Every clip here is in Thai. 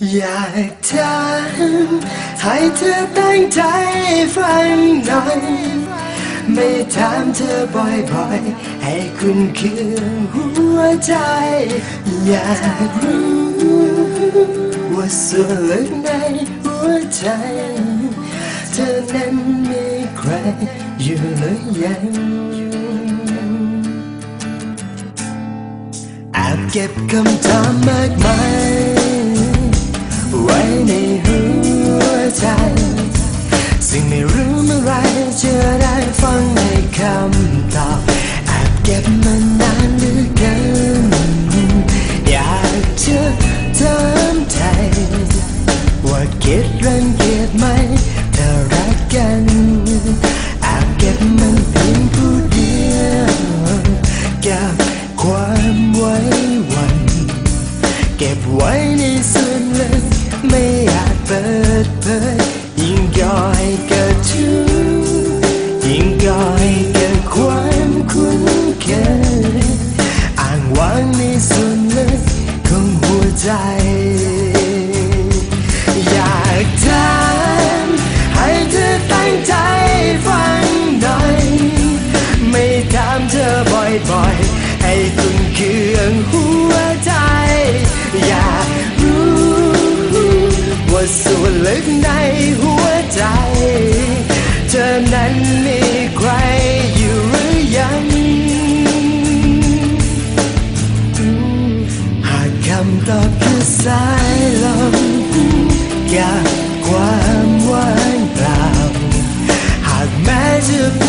อยากถามให้เธอตั้งใจฟังหน่อย ไม่ถามเธอบ่อยๆ ให้คุณคือหัวใจ อยากรู้ว่าส่วนลึกในหัวใจ เธอนั้นมีใครอยู่หรือยังแอบเก็บคำถามมากมาย ไว้ในหัวใจ สิ่งไม่รู้เมื่อไรจะได้ฟังในคำตอบแอบเก็บมานนานเหลือเกินอยากจะถามใจ ว่าคิดรังเกียจไหมถ้ารักกันแอบเก็บมันเพียงผู้เดียวเก็บความไว้วัน เก็บไว้ในส่ เปิดเผยยิ่งย่อยเกิดทุก ลึกในหัวใจ เธอนั้นมีใครอยู่หรือยัง หากคำตอบคือสายลมกับความว่างเปล่า หากแม้จะ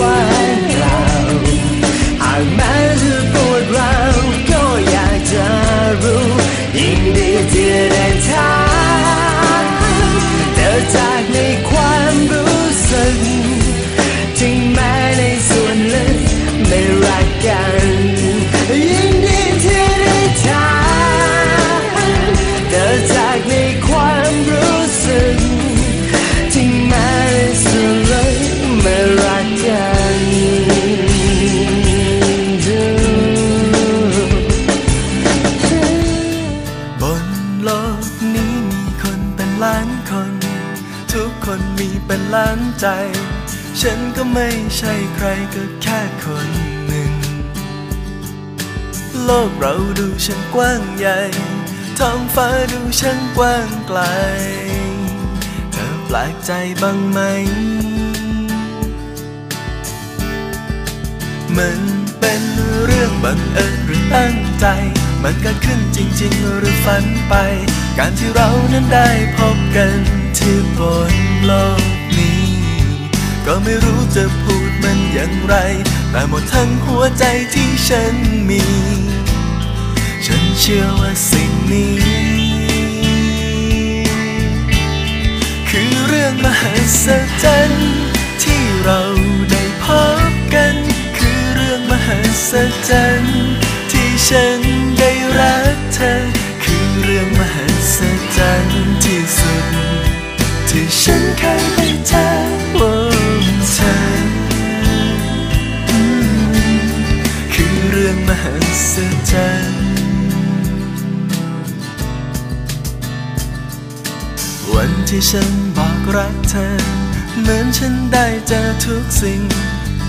ค ล้านใจ ฉันก็ไม่ใช่ใครก็แค่คนหนึ่ง โลกเราดูช่างกว้างใหญ่ ท้องฟ้าดูช่างกว้างไกล เธอแปลกใจบ้างไหม มันเป็นเรื่องบังเอิญหรือตั้งใจ มันเกิดขึ้นจริง ๆ หรือฝันไป การที่เรานั้นได้พบกันที่บนโลก ก็ไม่รู้จะพูดมันอย่างไร แต่หมดทั้งหัวใจที่ฉันมี ฉันเชื่อว่าสิ่งนี้ คือเรื่องมหัศจรรย์ที่เราได้พบกัน คือเรื่องมหัศจรรย์ที่ฉันได้รักเธอ คือเรื่องมหัศจรรย์ที่สุด ที่ฉันเคย วันที่ฉันบอกรักเธอ เหมือนฉันได้เจอทุกสิ่ง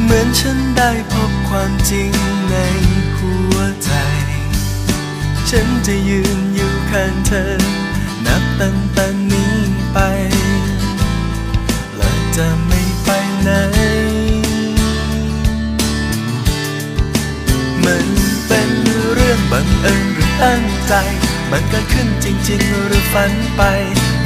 เหมือนฉันได้พบความจริงในหัวใจ ฉันจะยืนอยู่ข้างเธอ นับตั้งแต่นี้ไป และจะไม่ไปไหน มันเป็นเรื่องบังเอิญหรือตั้งใจ มันเกิดขึ้นจริง ๆ หรือฝันไป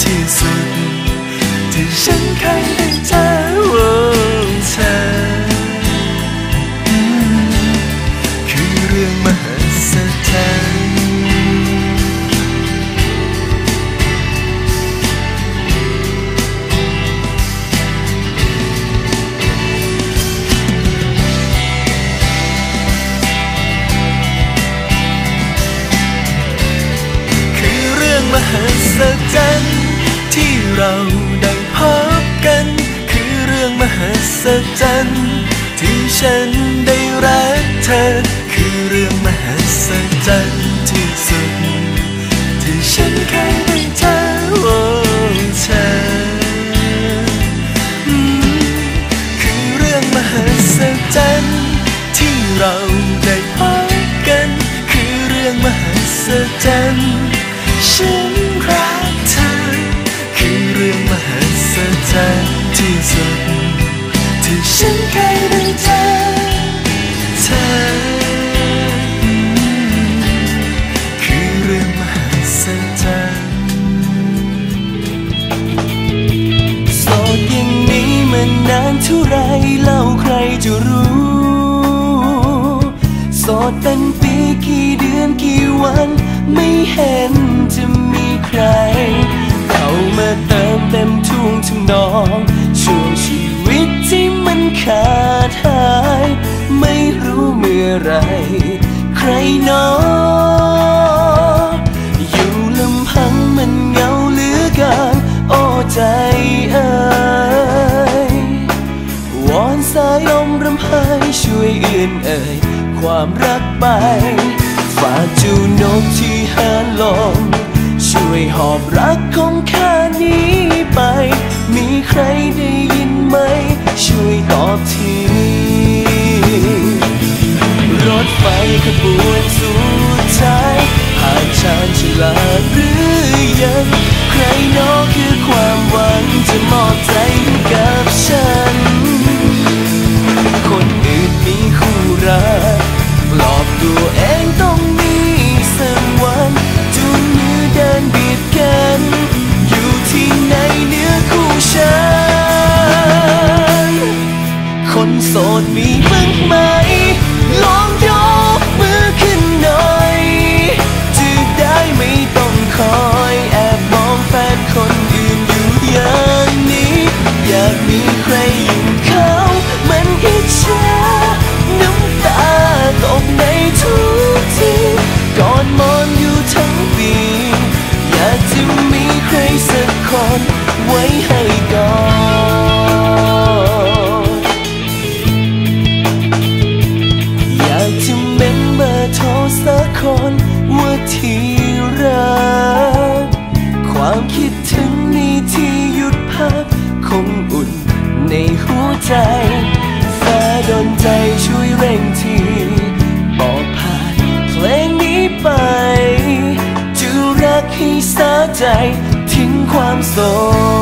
ที่สุดที่ฉันเคยได้ ใคร เข้ามาเติมเต็มทุ่งทำนองช่วงชีวิตที่มันขาดหาย ไม่รู้เมื่อไร ใครหนออยู่ลำพังมันเหงาเหลือเกินโอ้ใจเอ่ยวอนสายลมรำไห้ช่วยเอื่อนเอ่ยความรักไปฝากจูนกที่หาลม ช่วยหอบรักของข้านี้ไป มีใครได้ ในหัวใจฟ้าดนใจช่วยเร่งทีบอกผ่านเพลงนี้ไป จะรักให้สาใจทิ้งความโศก